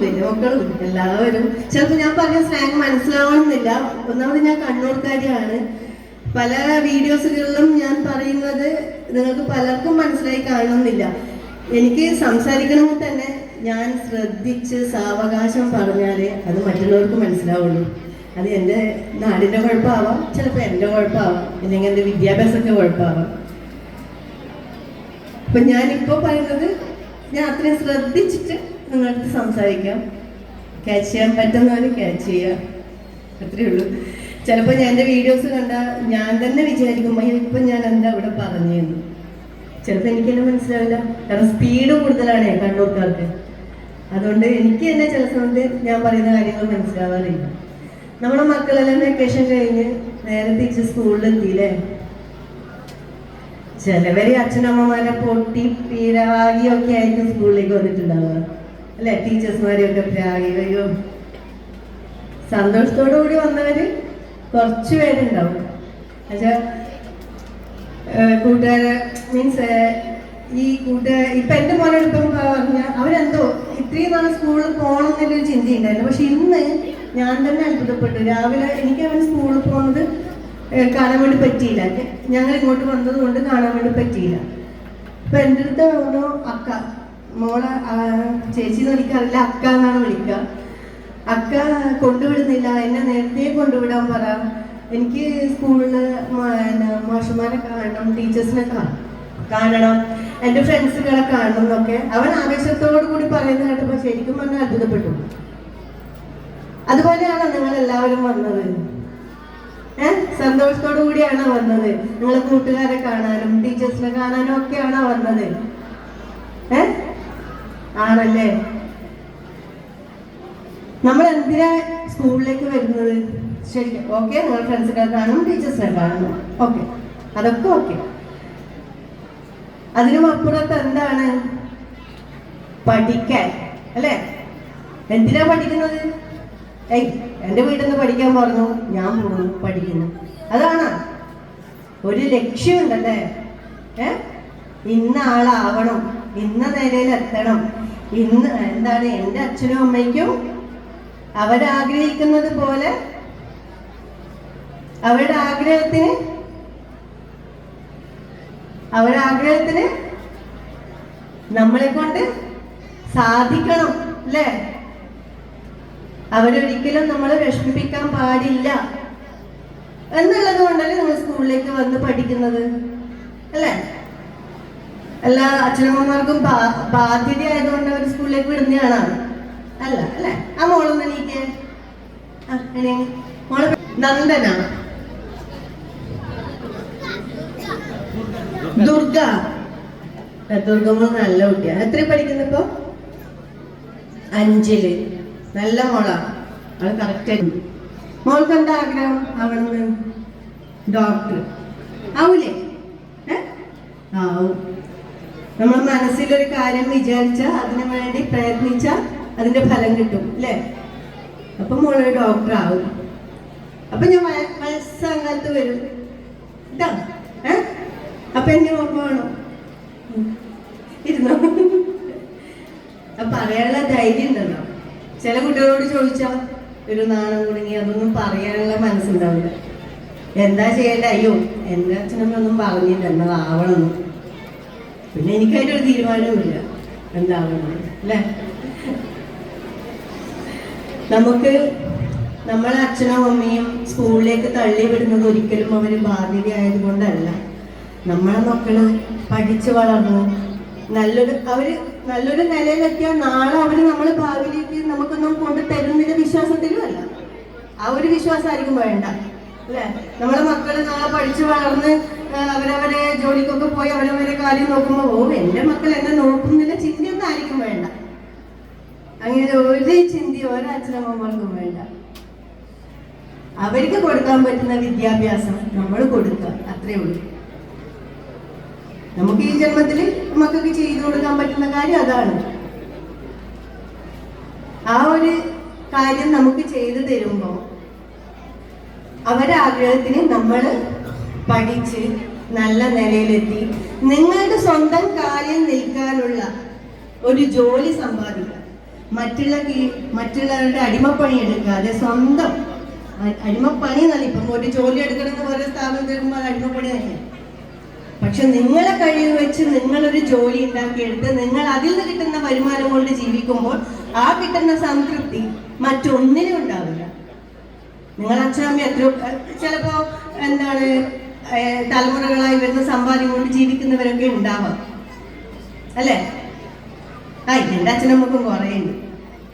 വലിയ മക്കളും എല്ലാവരും. ചിലപ്പോൾ ഞാൻ പറഞ്ഞ സ്ലാങ് മനസ്സിലാവണമെന്നില്ല. ഒന്നാമത് ഞാൻ കണ്ണൂർക്കാരിയാണ്. പല വീഡിയോസുകളിലും ഞാൻ പറയുന്നത് നിങ്ങൾക്ക് പലർക്കും മനസ്സിലായി കാണണമെന്നില്ല. എനിക്ക് സംസാരിക്കണമെങ്കിൽ തന്നെ ഞാൻ ശ്രദ്ധിച്ച് സാവകാശം പറഞ്ഞാലേ അത് മറ്റുള്ളവർക്ക് മനസ്സിലാവുള്ളൂ. അത് എന്റെ നാടിന്റെ കുഴപ്പമാവാം ചിലപ്പോൾ എന്റെ കുഴപ്പമാവാം അല്ലെങ്കിൽ എന്റെ വിദ്യാഭ്യാസത്തിന്റെ കുഴപ്പമാവാം. അപ്പം ഞാനിപ്പോൾ പറയുന്നത് ഞാൻ അത്രയും ശ്രദ്ധിച്ചിട്ട് നിങ്ങളടുത്ത് സംസാരിക്കാം. ക്യാച്ച് ചെയ്യാൻ പറ്റുന്നവർ ക്യാച്ച് ചെയ്യുക അത്രേ ഉള്ളൂ. ചിലപ്പോൾ ഞാൻ എന്റെ വീഡിയോസ് കണ്ട ഞാൻ തന്നെ വിചാരിക്കും "അയ്യോ, ഇപ്പം ഞാൻ എന്താ ഇവിടെ പറഞ്ഞതെന്ന് ചിലപ്പോൾ എനിക്ക് തന്നെ മനസ്സിലാവില്ല. കാരണം സ്പീഡ് കൂടുതലാണ് കണ്ണൂർക്കാർക്ക് അതുകൊണ്ട് എനിക്ക് തന്നെ ചില സമയത്ത് ഞാൻ പറയുന്ന കാര്യങ്ങൾ മനസ്സിലാവാറില്ല. നമ്മുടെ മക്കളെല്ലാം വെക്കേഷൻ കഴിഞ്ഞ് നേരെ തിരിച്ച് സ്കൂളിലെത്തിയില്ലേ ചിലവര് അച്ഛനമ്മമാരെ പൊട്ടി പീരാകിയൊക്കെ ആയിരിക്കും സ്കൂളിലേക്ക് വന്നിട്ടുണ്ടാവുക. അല്ലെ? ടീച്ചേഴ്സ്മാരെയൊക്കെ അയ്യോ സന്തോഷത്തോടു കൂടി വന്നവര് കുറച്ച് പേരുണ്ടാവും. എന്നുവെച്ചാ കൂട്ടുകാര് മീൻസ് ഈ കൂട്ടുകാർ ഇപ്പൊ എന്റെ മോനോട് പറഞ്ഞാൽ പറഞ്ഞ അവരെന്തോ ഇത്രയും നാളെ സ്കൂളിൽ പോകണം എന്നൊരു ചിന്തയുണ്ടായിരുന്നു. പക്ഷെ ഇന്ന് ഞാൻ തന്നെ അത്ഭുതപ്പെട്ടു. രാവിലെ എനിക്ക് അവൻ സ്കൂളിൽ പോകുന്നത് കാണാൻ വേണ്ടി പറ്റിയില്ല. ഞങ്ങൾ ഇങ്ങോട്ട് വന്നത് കൊണ്ട് കാണാൻ വേണ്ടി പറ്റിയില്ല. അപ്പൊ എന്റെ അടുത്ത് ഓരോ അക്ക? മോളെ ചേച്ചി എന്ന് വിളിക്കാറില്ല അക്ക എന്നാണ് വിളിക്കുക. അക്ക കൊണ്ടുവിടുന്നില്ല എന്നെ നേരത്തെ കൊണ്ടുവിടാൻ പറ. എനിക്ക് സ്കൂളിൽ മാഷന്മാരെ കാണണം ടീച്ചേഴ്സിനെ കാണണം എന്റെ ഫ്രണ്ട്സുകളെ കാണണം എന്നൊക്കെ. അവൻ ആവേശത്തോടു കൂടി പറയുന്നത് കേട്ടപ്പോൾ ശരിക്കും പറഞ്ഞാൽ അത്ഭുതപ്പെട്ടു. അതുപോലെയാണ് നിങ്ങൾ എല്ലാവരും വന്നത്. ഏഹ് സന്തോഷത്തോടു കൂടിയാണ് വന്നത്. നിങ്ങൾ കൂട്ടുകാരെ കാണാനും ടീച്ചേഴ്സിനെ കാണാനും ഒക്കെയാണ് വന്നത്. ഏ? ആണല്ലേ? നമ്മൾ എന്തിനാ സ്കൂളിലേക്ക് വരുന്നത്? ശരി ഓക്കെ നിങ്ങൾ ഫ്രണ്ട്സിനെ കാണും ടീച്ചേഴ്സിനെ കാണും. ഓക്കെ അതൊക്കെ ഓക്കെ അതിനും അപ്പുറത്ത് എന്താണ്? പഠിക്കാൻ അല്ലേ? എന്തിനാ പഠിക്കുന്നത്? ഏയ് എന്റെ വീട്ടിൽ നിന്ന് പഠിക്കാൻ പറഞ്ഞു. ഞാൻ പോകുന്നു പഠിക്കുന്നു. അതാണ്. ഒരു ലക്ഷ്യമുണ്ടല്ലേ? ഏ? ഇന്ന ആളാവണം ഇന്ന നിലയിൽ എത്തണം. ഇന്ന് എന്താണ് എന്റെ അച്ഛനും അമ്മയ്ക്കും അവരാഗ്രഹിക്കുന്നത് പോലെ അവരുടെ ആഗ്രഹത്തിന് അവരുടെ ആഗ്രഹത്തിന് നമ്മളെ കൊണ്ട് സാധിക്കണം അല്ലേ? അവരൊരിക്കലും നമ്മളെ വിഷമിപ്പിക്കാൻ പാടില്ല. എന്നുള്ളത് കൊണ്ടല്ലേ നമ്മൾ സ്കൂളിലേക്ക് വന്ന് പഠിക്കുന്നത് അല്ലേ? എല്ലാ അച്ഛനമ്മമാർക്കും ബാധ്യത ആയതുകൊണ്ട് അവർ സ്കൂളിലേക്ക് വിടുന്നതാണ് അല്ല അല്ലേ? ആ മോളൊന്ന് എനിക്ക്. മോൾ നന്ദന. ദുർഗ. ദുർഗമ്മ നല്ല കുട്ടിയാ. എത്ര പഠിക്കുന്നപ്പോ അഞ്ചിൽ. നല്ല മോളാ. അവൾ കറക്റ്റ് മോൾക്ക് എന്താ ആഗ്രഹം? ആവണമെന്ന് ഡോക്ടർ ആവൂലേ? ആവും. നമ്മൾ മനസ്സിലൊരു കാര്യം വിചാരിച്ച അതിനു വേണ്ടി പ്രയത്നിച്ച അതിന്റെ ഫലം കിട്ടും അല്ലേ? അപ്പൊ മോളൊരു ഡോക്ടർ ആവും. അപ്പൊ ഞാൻ വയ- വയസ്സാം വരും. ഇതാ അപ്പൊ എന്നെ ഓർമ്മ വേണം? ഇരുന്നോ? പറയാനുള്ള ധൈര്യം ഉണ്ടല്ലോ. ചില കുട്ടികളോട് ചോദിച്ചാൽ ഒരു നാണം കുടുങ്ങി അതൊന്നും പറയാനുള്ള മനസ്സുണ്ടാവില്ല. എന്താ ചെയ്യേണ്ട? അയ്യോ എന്റെ അച്ഛനമ്മൊന്നും പറഞ്ഞില്ല. എന്നതാവണമെന്ന് പിന്നെ ഒരു തീരുമാനവുമില്ല. എന്താണെന്ന് അല്ലേ? നമുക്ക് നമ്മളെ അച്ഛനും അമ്മയും സ്കൂളിലേക്ക് തള്ളി വിടുന്നത് ഒരിക്കലും അവർ ബാധ്യതയായത് കൊണ്ടല്ല നമ്മളെ മക്കൾ പഠിച്ചു വളർന്നു. നല്ലൊരു അവർ നല്ലൊരു നിലയിലെത്തിയാൽ നാളെ അവർ നമ്മളെ ഭാവിയിലേക്ക് നമുക്കൊന്നും കൊണ്ടു തരുന്നില്ല വിശ്വാസത്തിലും അല്ല. ആ ഒരു വിശ്വാസമായിരിക്കും വേണ്ട. അല്ലേ? നമ്മുടെ മക്കൾ നാളെ പഠിച്ചു വളർന്ന് അവരവരെ ജോലിക്കൊക്കെ പോയി അവരവരെ കാര്യം നോക്കുമ്പോൾ ഓ എന്റെ മക്കൾ എന്നെ നോക്കുന്നില്ല ചിന്തയൊന്നും ആയിരിക്കും വേണ്ട. അങ്ങനെ ഒരു ചിന്തി ഓരോ അച്ഛനമ്മമാർക്കും വേണ്ട. അവർക്ക് കൊടുക്കാൻ പറ്റുന്ന വിദ്യാഭ്യാസം നമ്മൾ കൊടുക്കുക അത്രേ ഉള്ളൂ. നമുക്ക് ഈ ജന്മത്തിൽ മക്കൾക്ക് ചെയ്തു കൊടുക്കാൻ പറ്റുന്ന കാര്യം അതാണ്. ആ ഒരു കാര്യം നമുക്ക് ചെയ്തു തരുമ്പോൾ അവരുടെ ആഗ്രഹത്തിന് നമ്മൾ പഠിച്ച് നല്ല നിലയിലെത്തി. നിങ്ങളുടെ സ്വന്തം കാലിൽ നിൽക്കാനുള്ള ഒരു ജോലി സമ്പാദിക്കുക. മറ്റുള്ള മറ്റുള്ളവരുടെ അടിമപ്പണി എടുക്കാതെ സ്വന്തം അടിമപ്പണി എന്നല്ല ഇപ്പം ഒരു ജോലി എടുക്കണമെന്ന് ഓരോ സ്ഥാപനം തരുമ്പോൾ അടിമപ്പണി തന്നെയാണ് പക്ഷെ നിങ്ങളെ കഴിവ് വെച്ച് നിങ്ങളൊരു ജോലി ഉണ്ടാക്കിയെടുത്ത് നിങ്ങൾ അതിൽ നിന്ന് കിട്ടുന്ന വരുമാനം കൊണ്ട് ജീവിക്കുമ്പോൾ ആ കിട്ടുന്ന സംതൃപ്തി മറ്റൊന്നിനും ഉണ്ടാവില്ല. നിങ്ങൾ അച്ഛനമ്മ എത്രയോ ചിലപ്പോ എന്താണ് തലമുറകളായി വരുന്ന സമ്പാദ്യം കൊണ്ട് ജീവിക്കുന്നവരൊക്കെ ഉണ്ടാവാം. അല്ലേ? ആ എന്റെ അച്ഛനമ്മക്കും കുറേയുണ്ട്.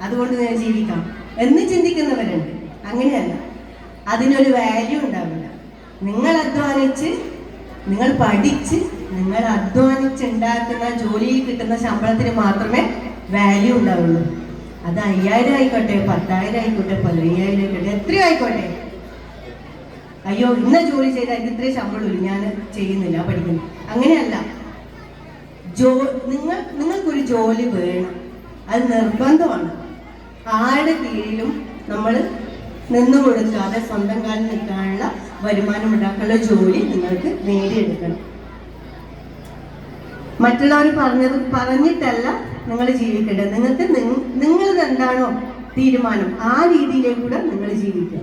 അതുകൊണ്ട് ഞാൻ ജീവിക്കാം. എന്ന് ചിന്തിക്കുന്നവരുണ്ട്. അങ്ങനെയല്ല. അതിനൊരു വാല്യൂ ഉണ്ടാവില്ല. നിങ്ങൾ അധ്വാനിച്ച് നിങ്ങൾ പഠിച്ച് നിങ്ങൾ അധ്വാനിച്ച് ഉണ്ടാക്കുന്ന ജോലിയിൽ കിട്ടുന്ന ശമ്പളത്തിന് മാത്രമേ വാല്യൂ ഉണ്ടാവുള്ളൂ. അത് അയ്യായിരം ആയിക്കോട്ടെ പത്തായിരം ആയിക്കോട്ടെ പതിനയ്യായിരം ആയിക്കോട്ടെ എത്രയും ആയിക്കോട്ടെ. അയ്യോ ഇന്ന ജോലി ചെയ്താൽ അതിന് ഇത്രയും ശമ്പളമില്ല ഞാൻ ചെയ്യുന്നില്ല പഠിക്കുന്നു. അങ്ങനെയല്ല. ജോ നിങ്ങൾ നിങ്ങൾക്കൊരു ജോലി വേണം. അത് നിർബന്ധമാണ്. ആരുടെ കീഴിലും നമ്മൾ നിന്നു കൊടുക്കാതെ സ്വന്തം കാലിൽ നിൽക്കാനുള്ള വരുമാനം ഉണ്ടാക്കാനുള്ള ജോലി നിങ്ങൾക്ക് നേടിയെടുക്കണം. മറ്റുള്ളവർ പറഞ്ഞത് പറഞ്ഞിട്ടല്ല നിങ്ങൾ ജീവിക്കേണ്ടത്. നിങ്ങൾക്ക് നിങ്ങൾ എന്താണോ തീരുമാനം ആ രീതിയിലേക്കൂടെ നിങ്ങൾ ജീവിക്കുക.